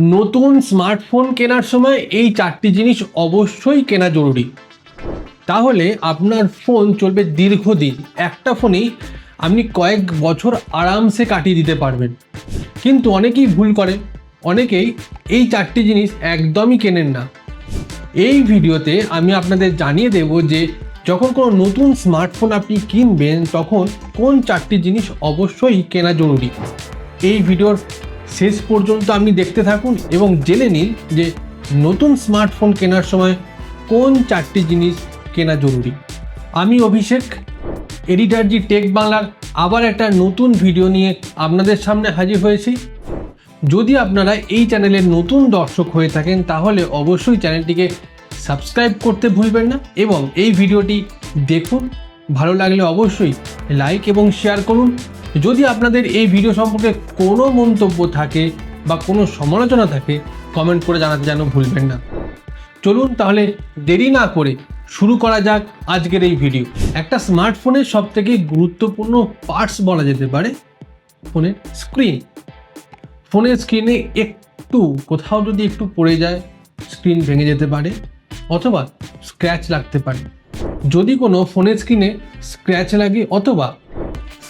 নতুন স্মার্টফোন কেনার সময় এই চারটি জিনিস অবশ্যই কেনা জরুরি। তাহলে আপনার ফোন চলবে দীর্ঘদিন। একটা ফোনেই আপনি কয়েক বছর আরামসে কাটিয়ে দিতে পারবেন। কিন্তু অনেকেই ভুল করে। অনেকেই এই চারটি জিনিস একদমই কেনেন না। এই ভিডিওতে আমি আপনাদের জানিয়ে দেব যে যখন কোনো নতুন স্মার্টফোন আপনি কিনবেন, তখন কোন চারটি জিনিস অবশ্যই কেনা জরুরি। এই ভিডিওর শেষ পর্যন্ত আপনি দেখতে থাকুন এবং জেনে নিন যে নতুন স্মার্টফোন কেনার সময় কোন চারটি জিনিস কেনা জরুরি। আমি অভিষেক এডিটারজি টেক বাংলার আবার একটা নতুন ভিডিও নিয়ে আপনাদের সামনে হাজির হয়েছি। যদি আপনারা এই চ্যানেলের নতুন দর্শক হয়ে থাকেন, তাহলে অবশ্যই চ্যানেলটিকে সাবস্ক্রাইব করতে ভুলবেন না এবং এই ভিডিওটি দেখুন। ভালো লাগলে অবশ্যই লাইক এবং শেয়ার করুন। যদি আপনাদের এই ভিডিও সম্পর্কে কোনো মন্তব্য থাকে বা কোনো সমালোচনা থাকে কমেন্ট করে জানাতে যেন ভুলবেন না। চলুন তাহলে দেরি না করে শুরু করা যাক আজকের এই ভিডিও একটা স্মার্টফোনের সব থেকে গুরুত্বপূর্ণ পার্টস বলা যেতে পারে ফোনের স্ক্রিন ফোনের স্ক্রিনে একটু, কোথাও যদি একটু পড়ে যায় স্ক্রিন ভেঙে যেতে পারে অথবা স্ক্র্যাচ লাগতে পারে। যদি কোনো ফোনের স্ক্রিনে স্ক্র্যাচ লাগে অথবা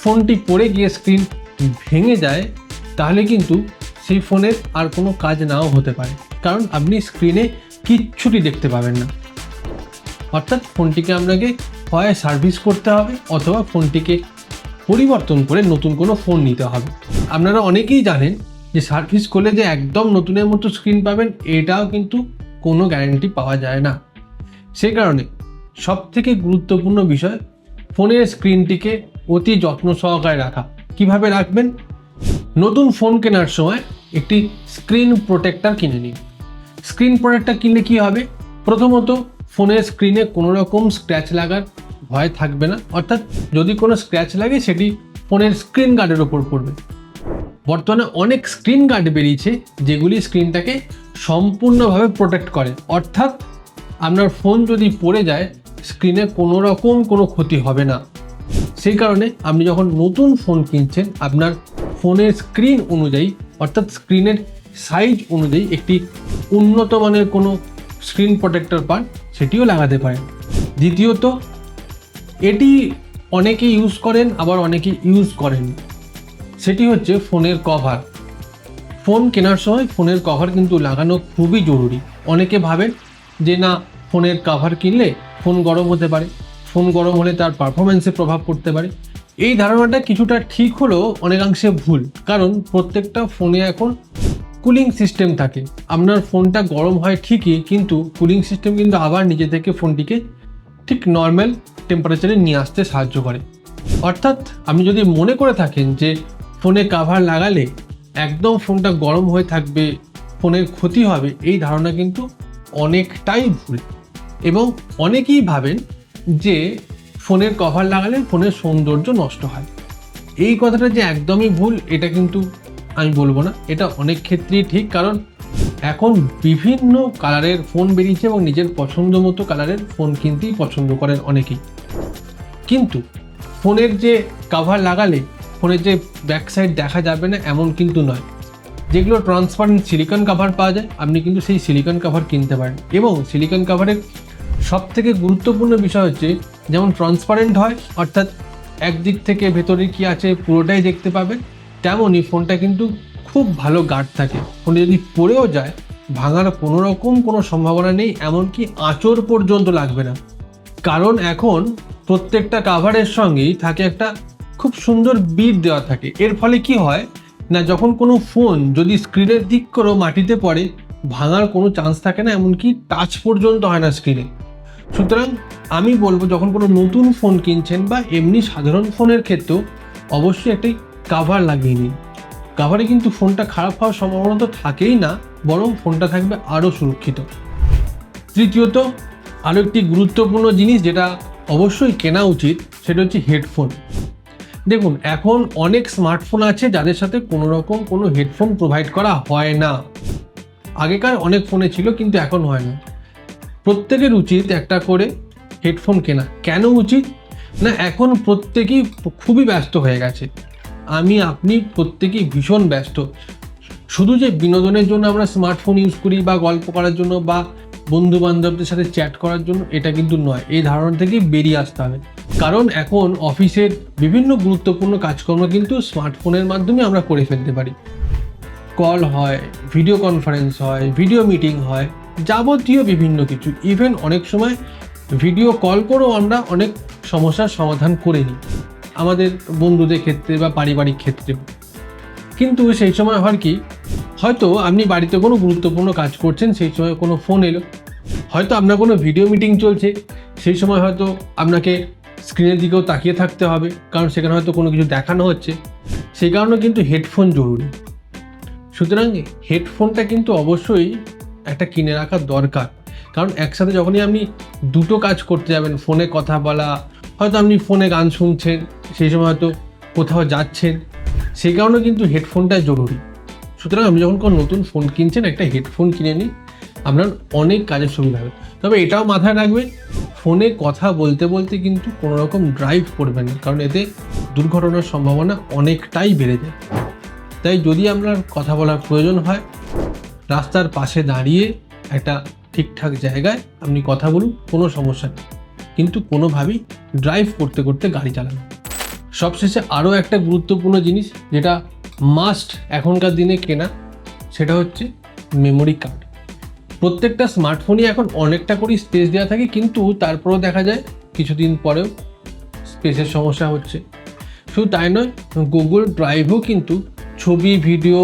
ফোনটি পড়ে গিয়ে স্ক্রিন ভেঙে যায়, তাহলে কিন্তু সেই ফোনের আর কোনো কাজ নাও হতে পারে। কারণ আপনি স্ক্রিনে কিচ্ছুটি দেখতে পাবেন না। অর্থাৎ ফোনটিকে আপনাকে হয় সার্ভিস করতে হবে অথবা ফোনটিকে পরিবর্তন করে নতুন কোনো ফোন নিতে হবে। আপনারা অনেকেই জানেন যে সার্ভিস করলে যে একদম নতুনের মতো স্ক্রিন পাবেন, এটাও কিন্তু কোনো গ্যারেন্টি পাওয়া যায় না। সেই কারণে সব থেকে গুরুত্বপূর্ণ বিষয়, ফোনের স্ক্রিনটিকে অতি যত্ন সহকারে রাখা। কীভাবে রাখবেন? নতুন ফোন কেনার সময় একটি স্ক্রিন প্রোটেক্টর কিনে নিন। স্ক্রিন প্রোটেক্টর কিনলে কি হবে? প্রথমত ফোনের স্ক্রিনে কোনো রকম স্ক্র্যাচ লাগার ভয় থাকবে না। অর্থাৎ যদি কোনো স্ক্র্যাচ লাগে, সেটি ফোনের স্ক্রিন গার্ডের ওপর পড়বে। বর্তমানে অনেক স্ক্রিন গার্ড বেরিয়েছে, যেগুলি স্ক্রিনটাকে সম্পূর্ণভাবে প্রোটেক্ট করে। অর্থাৎ আপনার ফোন যদি পড়ে যায় স্ক্রিনে কোনো রকম কোনো ক্ষতি হবে না। সেই কারণে আপনি যখন নতুন ফোন কিনছেন, আপনার ফোনের স্ক্রিন অনুযায়ী, অর্থাৎ স্ক্রিনের সাইজ অনুযায়ী একটি উন্নত মানের কোনো স্ক্রিন প্রোটেক্টর পান, সেটিও লাগাতে পারেন। দ্বিতীয়ত, এটি অনেকে ইউজ করেন, আবার অনেকে ইউজ করেন সেটি হচ্ছে ফোনের কভার ফোন কেনার সময় ফোনের কভার কিন্তু লাগানো খুবই জরুরি। অনেকে ভাবেন যে, না ফোনের কভার কিনলে ফোন গরম হতে পারে। ফোন গরম হলে তার পারফরমেন্সে প্রভাব পড়তে পারে। এই ধারণাটা কিছুটা ঠিক হলেও অনেকাংশে ভুল, কারণ প্রত্যেকটা ফোনে এখন কুলিং সিস্টেম থাকে। আপনার ফোনটা গরম হয় ঠিকই, কিন্তু কুলিং সিস্টেম কিন্তু আবার নিজে থেকে ফোনটিকে ঠিক নর্মাল টেম্পারেচারে নিয়ে আসতে সাহায্য করে। অর্থাৎ আপনি যদি মনে করে থাকেন যে ফোনে কাভার লাগালে একদম ফোনটা গরম হয়ে থাকবে, ফোনের ক্ষতি হবে, এই ধারণা কিন্তু অনেকটাই ভুল। এবং অনেকেই ভাবেন যে ফোনের কভার লাগালে ফোনের সৌন্দর্য নষ্ট হয়। এই কথাটা যে একদমই ভুল, এটা কিন্তু আমি বলব না। এটা অনেক ক্ষেত্রেই ঠিক, কারণ এখন বিভিন্ন কালারের ফোন বেরিয়েছে এবং নিজের পছন্দ মতো কালারের ফোন কিনতেই পছন্দ করেন অনেকেই। কিন্তু ফোনের যে কাভার লাগালে, ফোনের যে ব্যাক সাইড দেখা যাবে না, এমন কিন্তু নয়। যেগুলো ট্রান্সপারেন্ট সিলিকন কাভার পাওয়া যায়, আপনি কিন্তু সেই সিলিকন কাভার কিনতে পারেন। এবং সিলিকন কাভারের সব থেকে গুরুত্বপূর্ণ বিষয় হচ্ছে যেমন ট্রান্সপারেন্ট হয়, অর্থাৎ একদিক থেকে ভেতরে কি আছে পুরোটাই দেখতে পাবেন তেমনই ফোনটা কিন্তু খুব ভালো গার্ড থাকে। ফোনে যদি পড়েও যায়, ভাঙার কোনো রকম কোনো সম্ভাবনা নেই, এমনকি আঁচড় পর্যন্ত লাগবে না। কারণ এখন প্রত্যেকটা কাভারের সঙ্গেই থাকে একটা খুব সুন্দর বিট দেওয়া থাকে। এর ফলে কি হয় না, যখন কোনো ফোন যদি স্ক্রিনের দিক করেও মাটিতে পড়ে, ভাঙার কোনো চান্স থাকে না, এমনকি টাচ পর্যন্ত হয় না স্ক্রিনে সুতরাং আমি বলব, যখন কোনো নতুন ফোন কিনছেন বা এমনি সাধারণ ফোনের ক্ষেত্রেও অবশ্যই একটি কাভার লাগিয়ে নিন। কাভারে কিন্তু ফোনটা খারাপ হওয়ার সম্ভাবনা তো থাকেই না, বরং ফোনটা থাকবে আরও সুরক্ষিত। তৃতীয়ত, আরও একটি গুরুত্বপূর্ণ জিনিস যেটা অবশ্যই কেনা উচিত, সেটা হচ্ছে হেডফোন দেখুন, এখন অনেক স্মার্টফোন আছে যাদের সাথে কোনো রকম কোনো হেডফোন প্রোভাইড করা হয় না। আগেকার অনেক ফোনে ছিল, কিন্তু এখন হয় না। প্রত্যেকের উচিত একটা করে হেডফোন কেনা। কেন উচিত? না, এখন প্রত্যেকেই খুবই ব্যস্ত হয়ে গেছে। আমি, আপনি প্রত্যেকেই ভীষণ ব্যস্ত। শুধু যে বিনোদনের জন্য আমরা স্মার্টফোন ইউজ করি বা গল্প করার জন্য বা বন্ধু বান্ধবদের সাথে চ্যাট করার জন্য, এটা কিন্তু নয়। এই ধারণা থেকে বেরিয়ে আসতে হবে। কারণ এখন অফিসের বিভিন্ন গুরুত্বপূর্ণ কাজকর্ম কিন্তু স্মার্টফোনের মাধ্যমে আমরা করে ফেলতে পারি। কল হয় ভিডিও কনফারেন্স হয় ভিডিও মিটিং হয়। যাবতীয় বিভিন্ন কিছু। ইভেন অনেক সময় ভিডিও কল করেও আমরা অনেক সমস্যার সমাধান করে নিই। আমাদের বন্ধুদের ক্ষেত্রে বা পারিবারিক ক্ষেত্রে। কিন্তু সেই সময় হয় কি, হয়তো আপনি বাড়িতে কোনো গুরুত্বপূর্ণ কাজ করছেন, সেই সময় কোনো ফোন এলো। হয়তো আপনার কোনো ভিডিও মিটিং চলছে, সেই সময় হয়তো আপনাকে স্ক্রিনের দিকেও তাকিয়ে থাকতে হবে, কারণ সেখানে হয়তো কোনো কিছু দেখানো হচ্ছে। সেই কারণে কিন্তু হেডফোন জরুরি। সুতরাং হেডফোনটা কিন্তু অবশ্যই একটা কিনে রাখা দরকার। কারণ একসাথে যখনই আপনি দুটো কাজ করতে যাবেন, ফোনে কথা বলা, হয়তো আপনি ফোনে গান শুনছেন, সেই সময় হয়তো কোথাও যাচ্ছেন, সেই কারণে কিন্তু হেডফোনটা জরুরি। সুতরাং আপনি যখন কোনো নতুন ফোন কিনছেন, একটা হেডফোন কিনে নিন, আপনার অনেক কাজের সুবিধা হবে। তবে এটাও মাথায় রাখবেন, ফোনে কথা বলতে বলতে কিন্তু কোনো রকম ড্রাইভ করবেন না, কারণ এতে দুর্ঘটনার সম্ভাবনা অনেকটাই বেড়ে যায়। তাই যদি আপনার কথা বলার প্রয়োজন হয় রাস্তার পাশে দাঁড়িয়ে একটা ঠিকঠাক জায়গায় আপনি কথা বলুন, কোনো সমস্যা নেই। কিন্তু কোনোভাবেই ড্রাইভ করতে করতে গাড়ি চালান। সবশেষে আরও একটা গুরুত্বপূর্ণ জিনিস যেটা মাস্ট এখনকার দিনে কেনা, সেটা হচ্ছে মেমোরি কার্ড প্রত্যেকটা স্মার্টফোনই এখন অনেকটা করেই স্পেস দেওয়া থাকে, কিন্তু তারপরেও দেখা যায় কিছুদিন পরেও স্পেসের সমস্যা হচ্ছে। শুধু তাই নয় গুগল ড্রাইভও কিন্তু ছবি ভিডিও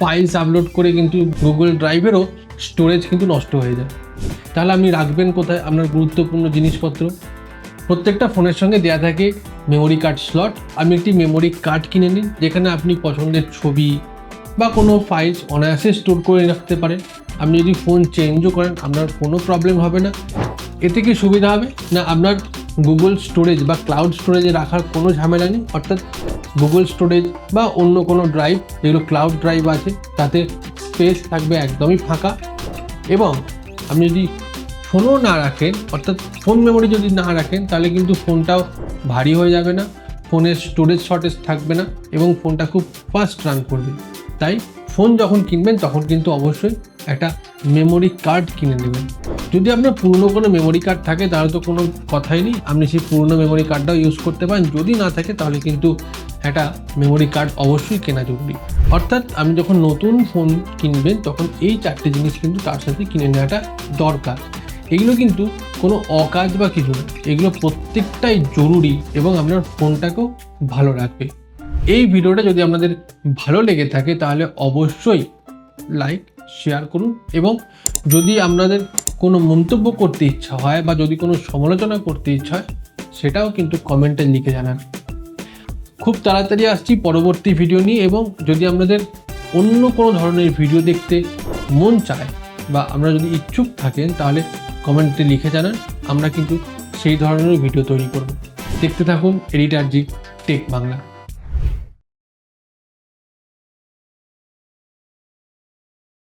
ফাইলস আপলোড করে কিন্তু গুগল ড্রাইভেরও স্টোরেজ কিন্তু নষ্ট হয়ে যায়। তাহলে আপনি রাখবেন কোথায়? আপনার গুরুত্বপূর্ণ জিনিসপত্র। প্রত্যেকটা ফোনের সঙ্গে দেওয়া থাকে মেমোরি কার্ড স্লট আপনি একটি মেমোরি কার্ড কিনে নিন, যেখানে আপনি পছন্দের ছবি বা কোনো ফাইলস অনায়াসে স্টোর করে রাখতে পারেন। আপনি যদি ফোন চেঞ্জও করেন, আপনার কোনো প্রবলেম হবে না। এতে কি সুবিধা হবে? না, আপনার গুগল স্টোরেজ বা ক্লাউড স্টোরেজে রাখার কোনো ঝামেলা নেই। অর্থাৎ গুগল স্টোরেজ বা অন্য কোনো ড্রাইভ যেগুলো ক্লাউড ড্রাইভ আছে, তাতে স্পেস থাকবে একদমই ফাঁকা। এবং আপনি যদি ফোনও না রাখেন, অর্থাৎ ফোন মেমোরি যদি না রাখেন, তাহলে কিন্তু ফোনটাও ভারী হয়ে যাবে না। ফোনের স্টোরেজ শর্টেজ থাকবে না এবং ফোনটা খুব ফাস্ট রান করবে। তাই ফোন যখন কিনবেন, তখন কিন্তু অবশ্যই একটা মেমোরি কার্ড কিনে নেবেন। যদি আপনার পুরনো কোনো মেমোরি কার্ড থাকে, তাহলে তো কোনো কথাই নেই। আপনি সেই পুরনো মেমোরি কার্ডটাও ইউজ করতে পারেন। যদি না থাকে, তাহলে কিন্তু একটা মেমোরি কার্ড অবশ্যই কেনা জরুরি। অর্থাৎ আপনি যখন নতুন ফোন কিনবেন, তখন এই চারটে জিনিস কিন্তু তার সাথে কিনে নেওয়াটা দরকার। এগুলো কিন্তু কোনো অকাজ বা কিছু না। এগুলো প্রত্যেকটাই জরুরি এবং আপনার ফোনটাকেও ভালো রাখবে। এই ভিডিওটা যদি আপনাদের ভালো লেগে থাকে, তাহলে অবশ্যই লাইক শেয়ার করুন এবং যদি আপনাদের কোনো মন্তব্য করতে ইচ্ছা হয় বা যদি কোনো সমালোচনা করতে ইচ্ছা হয়, সেটাও কিন্তু কমেন্টে লিখে জানান। খুব তাড়াতাড়ি আসছি পরবর্তী ভিডিও নিয়ে এবং যদি আপনাদের অন্য কোনো ধরনের ভিডিও দেখতে মন চায় বা আমরা যদি ইচ্ছুক থাকেন, তাহলে কমেন্টে লিখে জানান, আমরা কিন্তু সেই ধরনের ভিডিও তৈরি করব। দেখতে থাকুন এডিটার জি টেক বাংলা